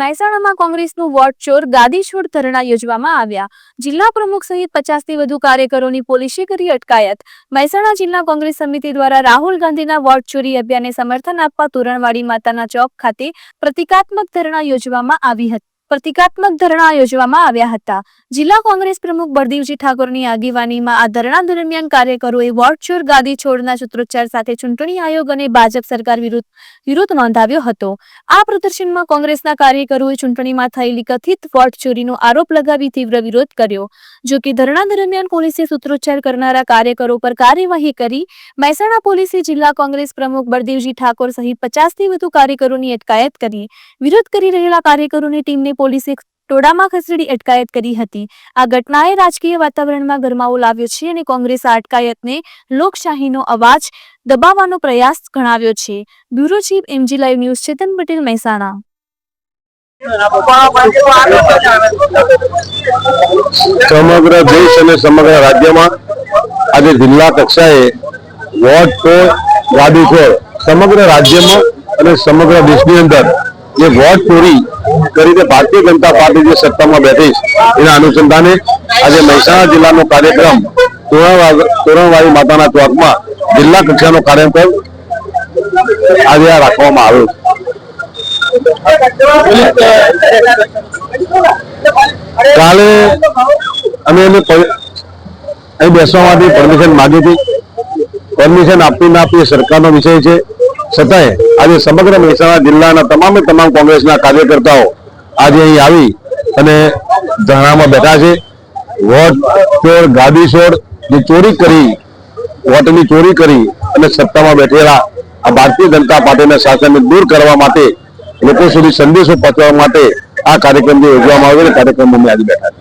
મહેસાણામાં કોંગ્રેસનું વોટ ચોર ગાદી છોડ ધરણા યોજવામાં આવ્યા. જિલ્લા પ્રમુખ સહિત પચાસથી વધુ કાર્યકરોની પોલીસે કરી અટકાયત. મહેસાણા જિલ્લા કોંગ્રેસ સમિતિ દ્વારા રાહુલ ગાંધીના વોટ ચોરી અભિયાનને સમર્થન આપવા તોરણવાડી માતાના ચોક ખાતે પ્રતિકાત્મક ધરણા યોજવામાં આવી હતી. પ્રતિકાત્મક ધરણા યોજવામાં આવ્યા હતા. જિલ્લા કોંગ્રેસ પ્રમુખ બળદેવજી ઠાકોરની આગેવાનીમાં આ ધરણા દરમિયાન કાર્યકરોએ વોટચોર ગાદી છોડના સૂત્રોચ્ચાર સાથે ચૂંટણી આયોગ અને ભાજપ સરકાર વિરુદ્ધ વિરોધ નોંધાવ્યો હતો. આ પ્રદર્શનમાં કોંગ્રેસના કાર્યકરોએ ચૂંટણીમાં થયેલી કથિત વોટ ચોરીનો આરોપ લગાવી તીવ્ર વિરોધ કર્યો. જો કે ધરણા દરમિયાન પોલીસે સૂત્રોચ્ચાર કરનારા કાર્યકરો પર કાર્યવાહી કરી, મહેસાણા પોલીસે જિલ્લા કોંગ્રેસ પ્રમુખ બળદેવજી ઠાકોર સહિત પચાસથી વધુ કાર્યકરોની અટકાયત કરી. વિરોધ કરી રહેલા કાર્યકરોની ટીમને પોલીસે ટોળામાં ખસેડી અટકાયત કરી હતી. આ ઘટનાએ રાજકીય વાતાવરણમાં ગરમાવો લાવ્યો છે અને કોંગ્રેસ આ અટકાયતને લોકશાહીનો અવાજ દબાવવાનો પ્રયાસ ગણાવ્યો છે. Bureau chief MG live news Chetan Patel Mehsana. સમગ્ર દેશ અને સમગ્ર રાજ્યમાં આજે જિલ્લા કક્ષાએ વોટ ચોર ગાડી ચોર સમગ્ર રાજ્યમાં અને સમગ્ર દેશની અંદર જે વોટ ચોરી કરીને ભારતીય જનતા પાર્ટી જે સત્તામાં બેઠી એના અનુસંધાને આજે મહેસાણા જિલ્લાનો કાર્યક્રમ તોરણવા- માતાના ચોકમાં જિલ્લા કક્ષાનો કાર્યક્રમ આજે રાખવામાં આવ્યો કાલે અમે એને અહીં બેસવા માટે પરમિશન માંગી હતી. પરમિશન આપી ના આપી સરકારનો વિષય છે. છતાંય આજે સમગ્ર મહેસાણા જિલ્લાના તમામે તમામ કોંગ્રેસના કાર્યકર્તાઓ આજે અહીં આવી અને ધરણામાં બેઠા છે. વોટ, ચોર, ગાદી છોડ ચોરી કરી, વોટની ચોરી કરી અને સત્તામાં બેઠેલા આ ભારતીય જનતા પાર્ટીના શાસનને દૂર કરવા માટે લોકો સુધી સંદેશો પહોંચવા માટે આ કાર્યક્રમ જે યોજવામાં આવ્યો કાર્યક્રમમાં અમે આજે બેઠા